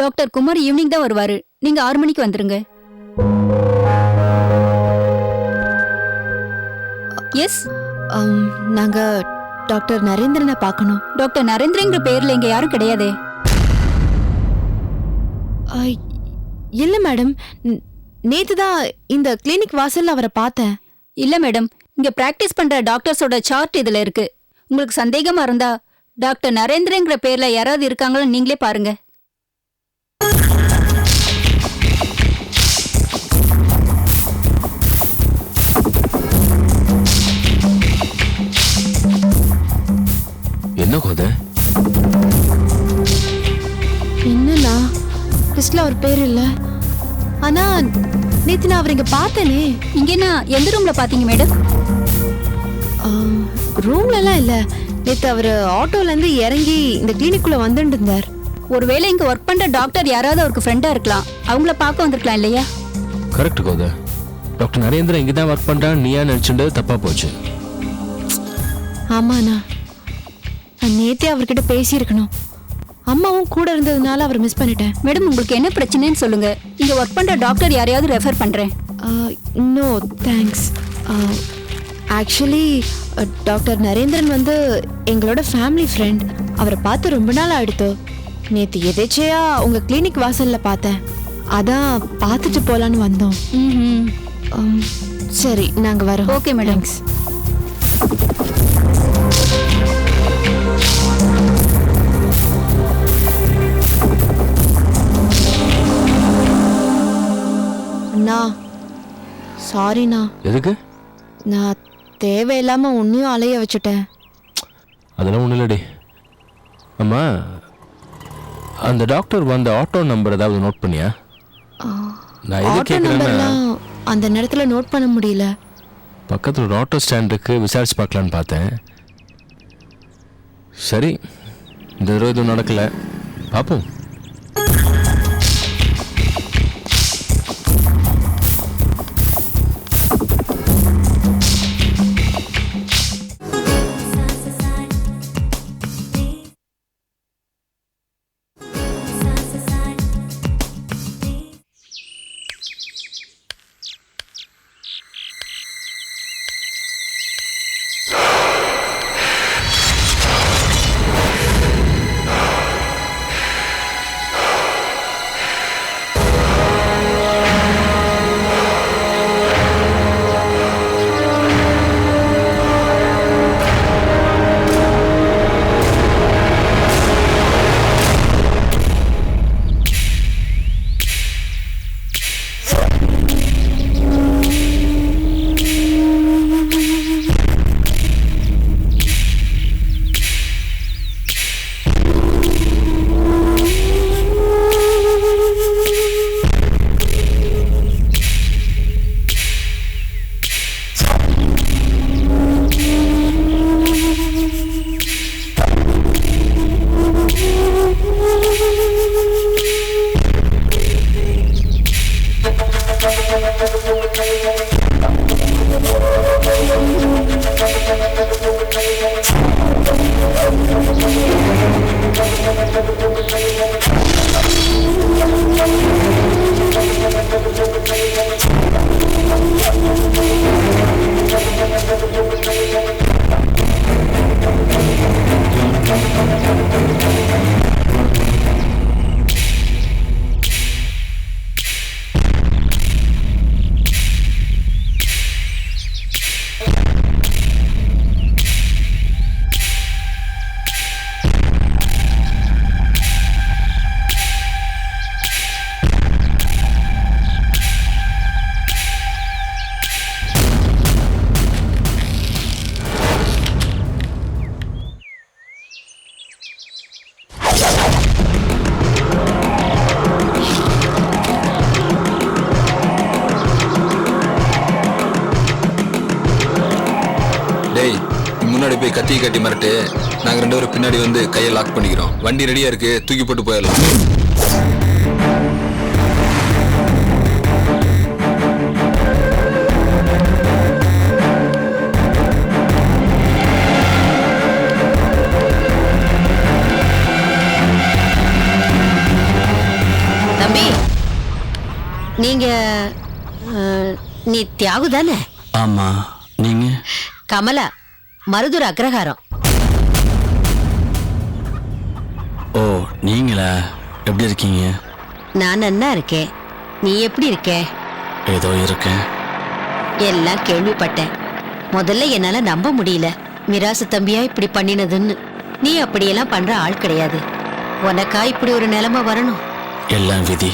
Doctor Kumar evening தான் வருவாரு. நீங்க ஆறு மணிக்கு வந்துருங்க. எஸ் நாங்க டாக்டர் நரேந்திரனை பார்க்கணும். டாக்டர் நரேந்திரங்கிற பேர்ல இங்க யாரும் கிடையாதே. இல்ல மேடம். நேத்து தான் இந்த கிளினிக் வாசல்ல அவரை பார்த்தேன். இல்ல மேடம் இங்க பிராக்டிஸ் பண்ற டாக்டர்ஸோட சார்ட் இதுல இருக்கு. உங்களுக்கு சந்தேகமா இருந்தா டாக்டர் நரேந்திரங்கிற பேர்ல யாராவது இருக்காங்களோ நீங்களே பாருங்க. என்ன கோத? என்னண்ணா? லிஸ்ட்ல அவர் பேர் இல்ல. ஆனா நேத்து நான் அவர் இங்க பார்த்தேனே. இங்க என்ன எந்த ரூம்ல பாத்தீங்க மேடம் ரூம்ல எல்லாம் இல்ல. நேத்து அவர் ஆட்டோல இருந்து இறங்கி இந்த கிளினிக்குள்ள வந்துட்டு இருந்தார். ஒருவேளை இங்க ஒர்க் பண்ற டாக்டர் யாராவது அவருக்கு ஃப்ரெண்டா இருக்கலாம். அவங்கள பார்க்க வந்திருக்கலாம் இல்லையா? கரெக்ட் கோத. டாக்டர் நரேந்திரன் இங்கே தான் ஒர்க் பண்ணுறான் நீயா நினச்சிட்டு தப்பாக போச்சு. ஆமாண்ணா. நான் நேத்தே அவர்கிட்ட பேசியிருக்கணும். அம்மாவும் கூட இருந்ததுனால அவர் மிஸ் பண்ணிட்டேன். மேடம் உங்களுக்கு என்ன பிரச்சனைன்னு சொல்லுங்க. இங்க ஒர்க் பண்ற டாக்டர் யாரையாவது ரெஃபர் பண்றேன். No thanks actually doctor Narendran வந்து எங்களோட ஃபேமிலி ஃப்ரெண்ட் அவரை பார்த்து ரொம்ப நாள் ஆயிடுத்து. நேற்று எதேச்சையா உங்கள் கிளினிக் வாசலில் பார்த்தேன். அதான் பார்த்துட்டு போகலான்னு வந்தோம். சரி நாங்கள் வரோம். Okay, madam. தேங்க்ஸ் சாரிண்ணா எதுக்கு? நான் தேவையில்லாம உன்னையும் அலைய வச்சுட்டேன். அதெல்லாம் ஒன்றும் இல்லடி. அம்மா அந்த டாக்டர் வந்த ஆட்டோ நம்பர் ஏதாவது நோட் பண்ணியா? நான் எது ஆட்டோ கேட்குறேன்னா நம்பர்லாம் அந்த நேரத்துல நோட் பண்ண முடியல. பக்கத்தில் ஒரு ஆட்டோ ஸ்டாண்ட் இருக்கு விசாரிச்சு பார்க்கலான்னு பார்த்தேன். சரி இந்த தடவை எதுவும் நடக்கல. பார்ப்போம். கட்டி மிரட்டு நாங்க ரெண்டு பேரும் பின்னாடி வந்து கையை லாக் பண்ணிக்கிறோம். வண்டி ரெடியா இருக்கு தூக்கி போட்டு போயிடலாம். நீங்க அஹ், நீ தியாகு தானே? ஆமா நீங்க? கமலா மருதூர் அக்ரஹாரம். ஓ நீங்களா? எப்படி இருக்கீங்க? நான் நன்னா இருக்கேன். நீ எப்படி இருக்க? ஏதோ இருக்கேன். எல்லாம் கேள்விப்பட்டேன். முதல்ல என்னால நம்ப முடியல. மிராசு தம்பியா இப்படி பண்ணினதுன்னு. நீ அப்படியெல்லாம் பண்ற ஆள் கிடையாது. உனக்கா இப்படி ஒரு நிலைமை வரணும்? எல்லாம் விதி.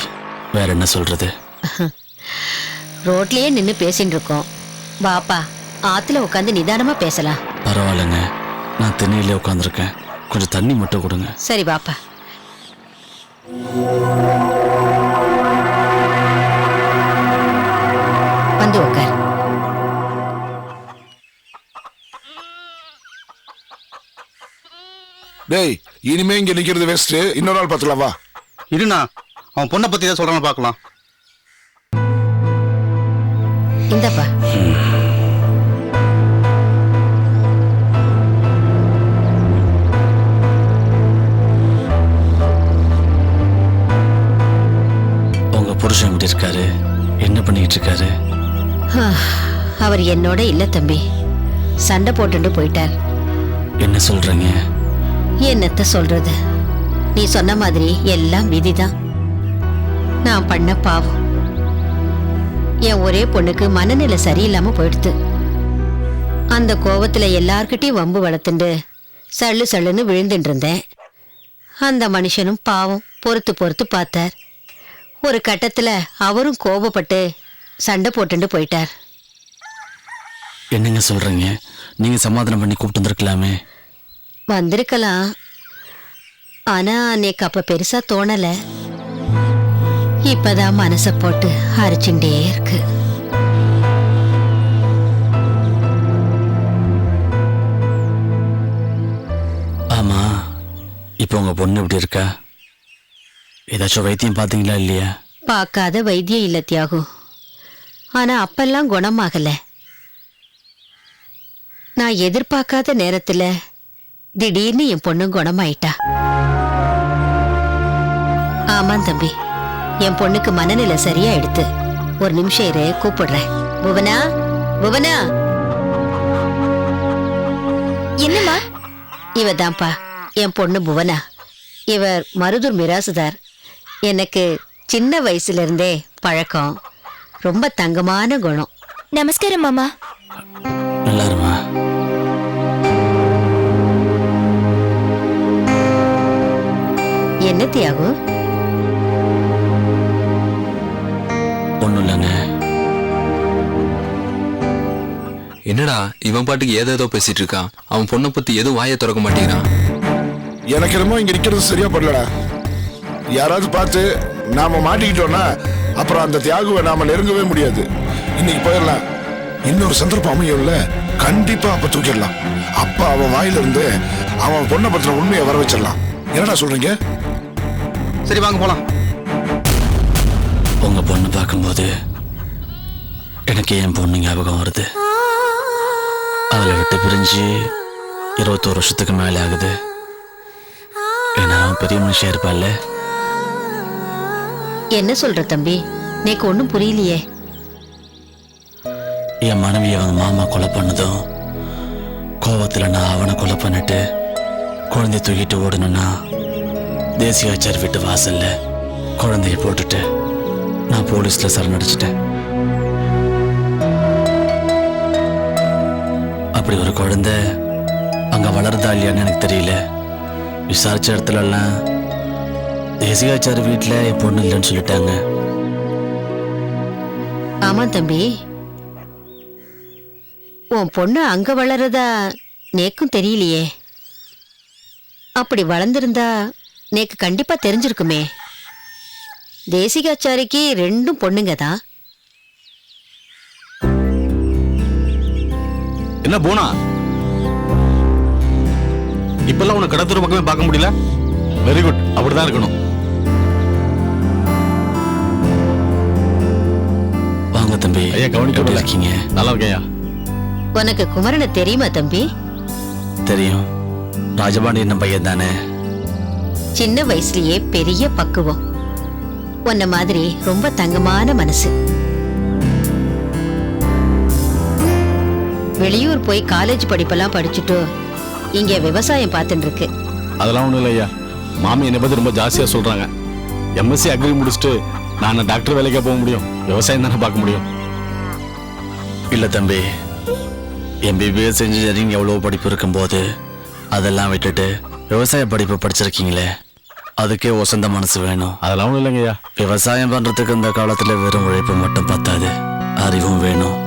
வேற என்ன சொல்றது? ரோட்லயே நின்னு பேசிட்டு இருக்கோம். வாப்பா ஆத்துல உட்காந்து நிதானமா பேசலாம். பரவாயில்லைங்க. நான் திண்ணையிலே உட்காந்துருக்கேன் கொஞ்சம் தண்ணி மட்டும் கொடுங்க. சரி வாப்பா வந்து உட்கார் டேய் இனிமே இங்க நிக்கிறது வேஸ்ட் இன்னொரு நாள் பாத்துக்கலாம் வா. இருண்ணா அவன் பொண்ணை பத்தி ஏதாவது சொல்றான்னு பார்க்கலாம். இந்தப்பா. புருஷன் எப்படி இருக்காரு. என்ன பண்ணிட்டு இருக்காரு? அவர் என்னோட இல்ல தம்பி. சண்டை போட்டுட்டு போயிட்டார். என்ன சொல்றீங்க? என்னத்த சொல்றது? நீ சொன்ன மாதிரி எல்லாம் விதிதான். நான் பண்ண பாவம். என் ஒரே பொண்ணுக்கு மனநிலை சரியில்லாம போயிடுத்து. அந்த கோவத்துல எல்லார்கிட்டயும் வம்பு வளர்த்துண்டு சல்லு சல்லுன்னு விழுந்துட்டு இருந்தேன். அந்த மனுஷனும் பாவம் பொறுத்து பொறுத்து பார்த்தார். ஒரு கட்டத்துல அவரும் கோபப்பட்டு சண்டை போட்டுண்டு போயிட்டார். என்னங்க சொல்றீங்க? நீங்க சமாதானம் பண்ணி கூப்பிட்டு வந்திருக்கலாமே. வந்திருக்கலாம். ஆனா அன்னைக்கு அப்ப பெருசா தோணல. இப்பதான் மனச போட்டு அரைச்சுட்டே இருக்கு. ஆமா இப்போ உங்க பொண்ணு எப்படி இருக்கா? ஏதாச்சும் வைத்தியம் பார்த்தீங்களா இல்லையா? பார்க்காத வைத்தியம் இல்ல தியாகு. ஆனா அப்பெல்லாம் குணமாகல. நான் எதிர்பார்க்காத நேரத்துல திடீர்னு என் பொண்ணு குணமாயிட்டா. ஆமாம் தம்பி என் பொண்ணுக்கு மனநிலை சரியா எடுத்து ஒரு நிமிஷம் இரு கூப்பிடுறேன். புவனா புவனா. என்னம்மா? இவ தான்ப்பா என் பொண்ணு புவனா. இவர் மருதூர் மிராசுதார். எனக்கு சின்ன வயசுல இருந்தே பழக்கம். ரொம்ப தங்கமான குணம். நமஸ்காரம் மாமா. நல்லா இருமா என்ன தியாகு? ஒன்றும் இல்லைங்க என்னடா இவன் பாட்டுக்கு ஏதேதோ பேசிட்டு இருக்கான். அவன் பொண்ணை பத்தி எதுவும் வாயை திறக்க மாட்டேங்கிறான். எனக்கு என்னமோ இங்க நிக்கிறது சரியா படலடா. யாராவது பார்த்து நாம மாட்டிக்கிட்டோம்னா அப்புறம் அந்த தியாகுவை நாம நெருங்கவே முடியாது. இன்னைக்கு போயிடலாம். இன்னொரு சந்தர்ப்பம் அமையும்ல. கண்டிப்பா அப்ப தூக்கிடலாம். அப்ப அவன் வாயில இருந்து அவன் பொண்ணை பத்தின உண்மையை வர வச்சிடலாம். என்னடா சொல்றீங்க? சரி வாங்க போலாம். உங்க பொண்ணு பார்க்கும்போது எனக்கு என் பொண்ணு ஞாபகம் வருது? அவளை விட்டு பிரிஞ்சு இருபத்தோரு வருஷத்துக்கு மேலே ஆகுது. ஏன்னா அவன் பெரிய மனுஷன் இருப்பாள்ல என்ன சொல்ற தம்பி? நேக்கு ஒன்றும் புரியலையே. என் மனைவி அவங்க மாமா கொலை பண்ணதும் கோவத்தில் நான் அவனை கொலை பண்ணிட்டு குழந்தைய தூக்கிட்டு ஓடணும்னா தேசியாச்சார் வீட்டு வாசல்ல குழந்தைய போட்டுட்டு நான் போலீஸ்ல சரணடைச்சிட்டேன். அப்படி ஒரு குழந்தை அங்கே வளருதா இல்லையான்னு எனக்கு தெரியல. விசாரிச்ச இடத்துல எல்லாம் தேசிகாச்சார் வீட்டில் என் பொண்ணு இல்லைன்னு சொல்லிட்டாங்க. ஆமா தம்பி. உன் பொண்ணு அங்க வளர்றதா நேக்கும் தெரியலையே. அப்படி வளர்ந்திருந்தா நேக்கு கண்டிப்பா தெரிஞ்சிருக்குமே. தேசிகாச்சாரிக்கு ரெண்டும் பொண்ணுங்க தான். என்ன போனா? இப்பெல்லாம் உனக்கு கடத்தூர் பக்கமே பார்க்க முடியல? வெரி குட் அப்படிதான் இருக்கணும். தம்பி. ஐயா கவனிக்க. இருக்கீங்க? நல்லா இருக்கையா உனக்கு குமரனை தெரியுமா தம்பி? தெரியும். ராஜபாண்டியன் பையன் தானே சின்ன வயசுலயே பெரிய பக்குவம். உன்ன மாதிரி ரொம்ப தங்கமான மனசு. வெளியூர் போய் காலேஜ் படிப்பெல்லாம் படிச்சுட்டு இங்க விவசாயம் பார்த்துட்டு இருக்கு அதெல்லாம் ஒண்ணும் இல்லையா. மாமி என்னை பத்தி ரொம்ப ஜாஸ்தியா சொல்றாங்க. எம்எஸ்சி அக்ரி முடிச்சுட்டு நான் டாக்டர் வேலைக்கா போக முடியும்? விவசாயம் தானே பார்க்க முடியும்? இல்லை தம்பி. எம்பிபிஎஸ் இன்ஜினியரிங் எவ்வளோ படிப்பு இருக்கும்போது அதெல்லாம் விட்டுட்டு விவசாய படிப்பு படிச்சிருக்கீங்களே. அதுக்கே ஒசந்த மனசு வேணும். அதெல்லாம் ஒண்ணும் இல்லைங்கய்யா. விவசாயம் பண்றதுக்கு இந்த காலத்துல வெறும் உழைப்பு மட்டும் பத்தாது. அறிவும் வேணும்.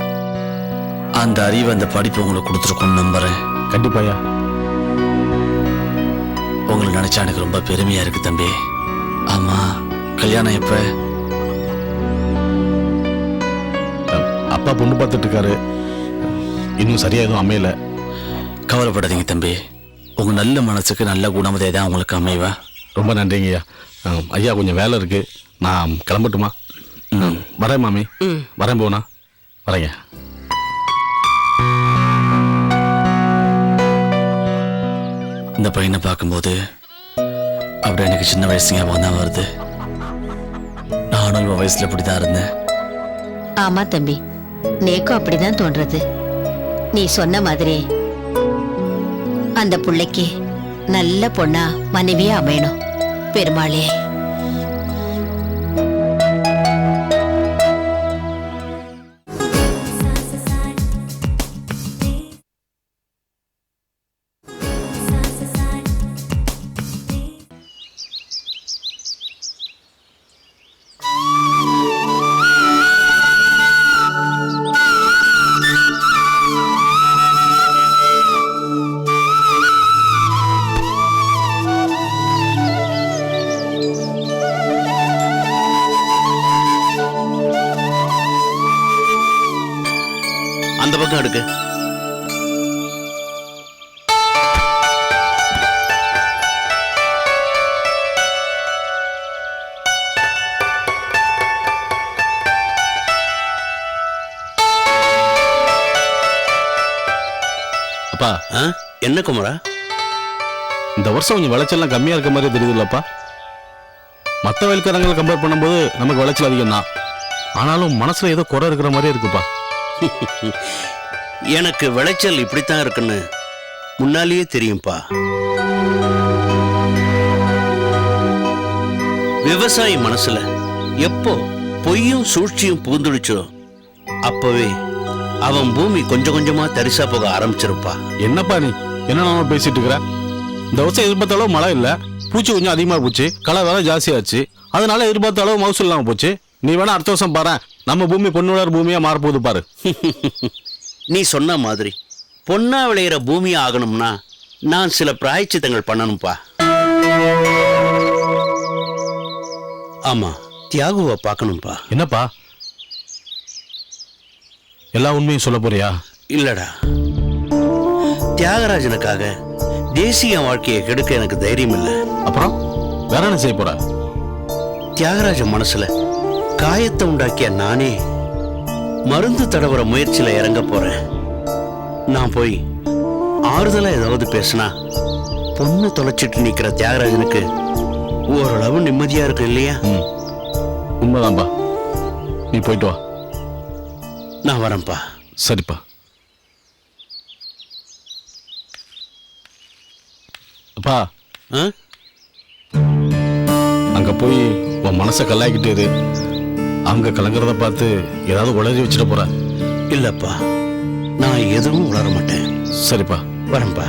அந்த அறிவு அந்த படிப்பு உங்களுக்கு கொடுத்துருக்கோன்னு நம்புறேன். கண்டிப்பாயா உங்களை நினைச்சா எனக்கு ரொம்ப பெருமையா இருக்கு தம்பி. ஆமா கல்யாணம் எப்ப? அப்பா பொண்ணு பார்த்துட்டு இருக்காரு. இன்னும் சரியா எதுவும் அமையல. கவலைப்படாதீங்க தம்பி. உங்க நல்ல மனசுக்கு நல்ல குணமதே தான் உங்களுக்கு அமைவா. ரொம்ப நன்றிங்கய்யா. அஹ், ஐயா கொஞ்சம் வேலை இருக்கு. நான் கிளம்பட்டுமா? அஹ், வரேன் மாமி. வரேன் போனா. வரேங்க. இந்த பையனை பார்க்கும்போது அப்படியே எனக்கு சின்ன வயசு ஞாபகம் தான் வருது. நானும் இவன் வயசுல இப்படிதான் இருந்தேன். ஆமா தம்பி. நேக்கும் அப்படிதான் தோன்றது. நீ சொன்ன மாதிரி அந்த புள்ளைக்கு நல்ல பொண்ணா மனைவியா அமையணும். பெருமாளே. பக்கம் எடுக்கு. அப்பா. என்ன குமரா? இந்த வருஷம் கொஞ்சம் விளைச்சல்லாம் கம்மியா இருக்க மாதிரி தெரியுதுல்லப்பா. மற்ற வயல்காரங்களை கம்பேர் பண்ணும்போது நமக்கு விளைச்சல் அதிகம் தான் ஆனாலும் மனசுல ஏதோ குறை இருக்கிற மாதிரியே இருக்குப்பா. எனக்கு விளைச்சல் இப்படித்தான் இருக்குன்னு முன்னாலேயே தெரியும்பா. விவசாயி மனசுல எப்போ பொய்யும் சூழ்ச்சியும் பூந்துடுச்சோ அப்பவே அவன் பூமி கொஞ்சம் கொஞ்சமா தரிசா போக ஆரம்பிச்சிருப்பா. என்னப்பா நீ? என்ன பேசிட்டு இருக்கிற? இந்த வருஷம் எதிர்பார்த்த அளவு மழை இல்ல. பூச்சி கொஞ்சம் அதிகமா போச்சு. களை வேலை ஜாஸ்தியாச்சு. அதனால எதிர்பார்த்த அளவு மகசூல் இல்லாம போச்சு. நீ வேணா அடுத்த வருஷம் பாரு நம்ம பூமி பொண்ணுலர் பூமியா மாறப்போகுது பாரு. நீ சொன்ன மாதிரி பொன்னா விளையிற பூமி ஆகணும்னா நான் சில பிராயச்சித்தங்கள் பண்ணணும்பா. ஆமா தியாகுவை பார்க்கணும்பா. என்னப்பா? எல்லா உண்மையும் சொல்ல போறியா? இல்லடா. தியாகராஜனுக்காக தேசிய வாழ்க்கையை கெடுக்க எனக்கு தைரியம் இல்லை. அப்புறம் வேற என்ன செய்ய போற? தியாகராஜ மனசுல காயத்தை உண்டாக்கிய நானே மருந்து தடவுற முயற்சியில இறங்க போறேன். நான் போய் ஆறுதலா ஏதாவது பேசினா பொண்ணு தொலைச்சிட்டு நிக்கிற தியாகராஜனுக்கு ஓரளவு நிம்மதியா இருக்கு இல்லையா? உண்மைதான்பா. நீ போயிட்டு வா. நான் வரேன்ப்பா. சரிப்பா. அப்பா? அங்க போய் உன் மனசை கல்லாக்கிட்டு அவங்க கலங்குறத பார்த்து ஏதாவது உளறி வச்சிட போற. இல்லப்பா நான் எதுவும் உளர மாட்டேன். சரிப்பா. வரேன்ப்பா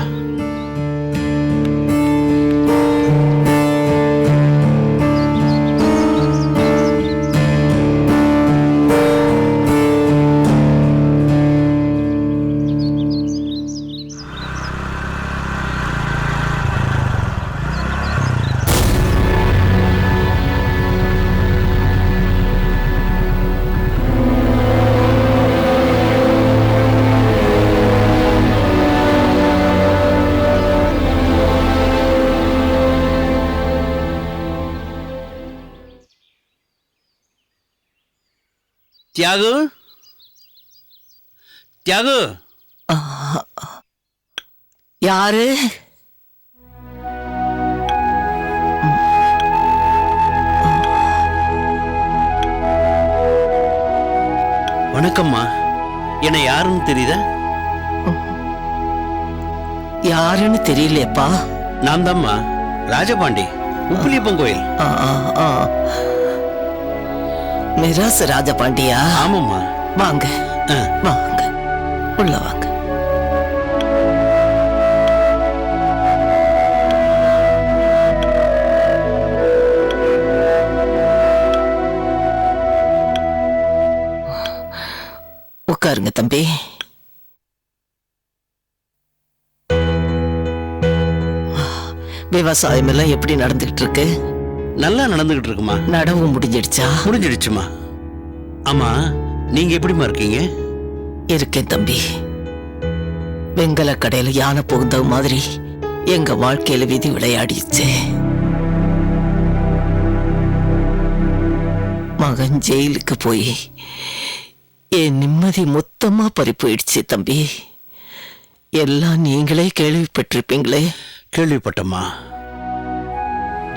தியாகு? தியாகு? யாரு? வணக்கம்மா. என்ன யாருன்னு தெரியுதா? யாருன்னு தெரியலையப்பா. நான் தான்மா ராஜபாண்டி. உப்புலியப்பன் கோயில். ஆ. மிராஸ் ராஜபாண்டியா? ஆமாம்மா. வாங்க. வாங்க. உள்ள வாங்க. உட்காருங்க தம்பி. விவசாயம் எல்லாம் எப்படி நடந்துகிட்டு இருக்கு? நல்லா நடந்துகிட்டு இருக்குமா நடவு முடிஞ்சிடுச்சா? முடிஞ்சிடுச்சுமா. ஆமா நீங்க எப்படிம்மா இருக்கீங்க? இருக்கேன் தம்பி. வெங்கல கடையில யானை புகுந்த மாதிரி எங்க வாழ்க்கையில விதி விளையாடிச்சு மகன் ஜெயிலுக்கு போய் என் நிம்மதி மொத்தமா பறி போயிடுச்சு தம்பி. எல்லாம் நீங்களே கேள்விப்பட்டிருப்பீங்களே. கேள்விப்பட்டம்மா.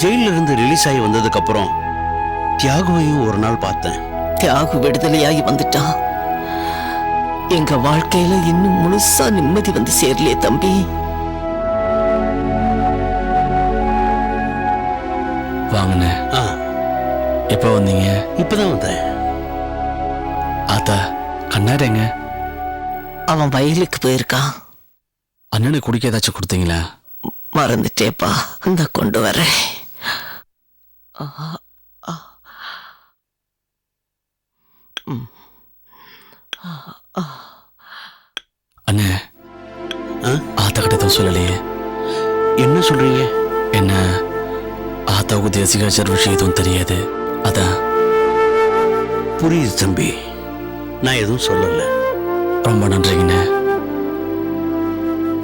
ஜெயில இருந்து ரிலீஸ் ஆகி வந்ததுக்கு அப்புறம் தியாகுவையும் ஒரு நாள் பார்த்தேன். தியாகு விடுதலையாகி வந்துட்டான் எங்க வாழ்க்கையில இன்னும் முழுசா நிம்மதி வந்து சேரலையே தம்பி. வாங்கண்ணே ஆ. எப்போ வந்தீங்க? இப்பதான் வந்தேன். ஆத்தா கண்ணாடிங்க அவன் வயலுக்கு போயிருக்கான் அண்ணனுக்கு குடிக்க ஏதாச்சும் கொடுத்தீங்களா? மறந்துட்டேப்பா. இந்த கொண்டு வரேன். ஆ, ஆ. ம். ஆ, ஆ. அண்ணே. ஆ? ஆத்தா கிட்ட எதுவும் சொல்லலையே. என்ன சொல்றீங்க? என்ன? ஆத்தாவுக்கு தேசிகாச்சார் விஷயம் எதுவும் தெரியாது. அதான். புரியுது தம்பி. நான் எதுவும் சொல்லல. ரொம்ப நன்றிங்கண்ணே.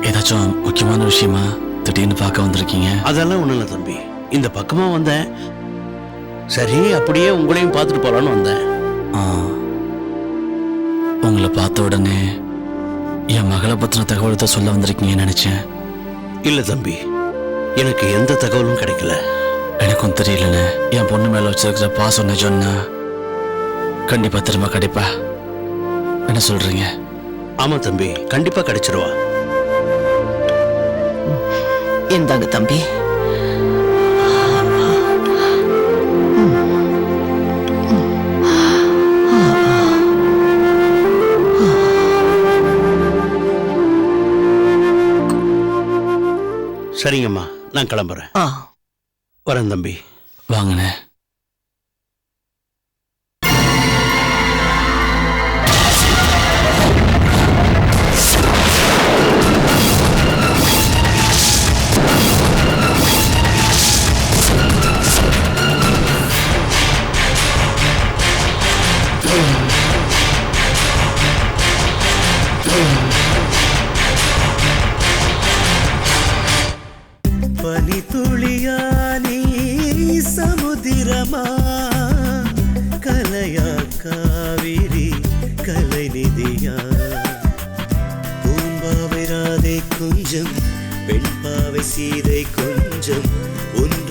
ஏதாச்சும் முக்கியமான விஷயமா திடீர்னு பார்க்க வந்திருக்கீங்க? அதெல்லாம் ஒண்ணும் இல்லை தம்பி. இந்த பக்கமா வந்தேன். சரி அப்படியே உங்களையும் பார்த்துட்டு போலான்னு வந்தேன். ஆ. உங்களை பார்த்த உடனே என் மகளை பத்தின தகவலத்தை சொல்ல வந்திருக்கீங்கன்னு நினைச்சேன். இல்ல தம்பி எனக்கு எந்த தகவலும் கிடைக்கல. எனக்கும் தெரியலண்ணே. என் பொண்ணு மேல வச்சிருக்கிற பாசம் நிஜம்னா கண்டிப்பா திரும்ப கிடைப்பா. என்ன சொல்றீங்க? ஆமா தம்பி கண்டிப்பா கிடைச்சிருவா. இந்தாங்க தம்பி. சரிங்கம்மா. நான் கிளம்புறேன். ஆ. வரேன் தம்பி. வாங்கண்ணே.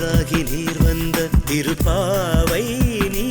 ஒன்றாகி நீர் வந்த திருப்பாவை நீ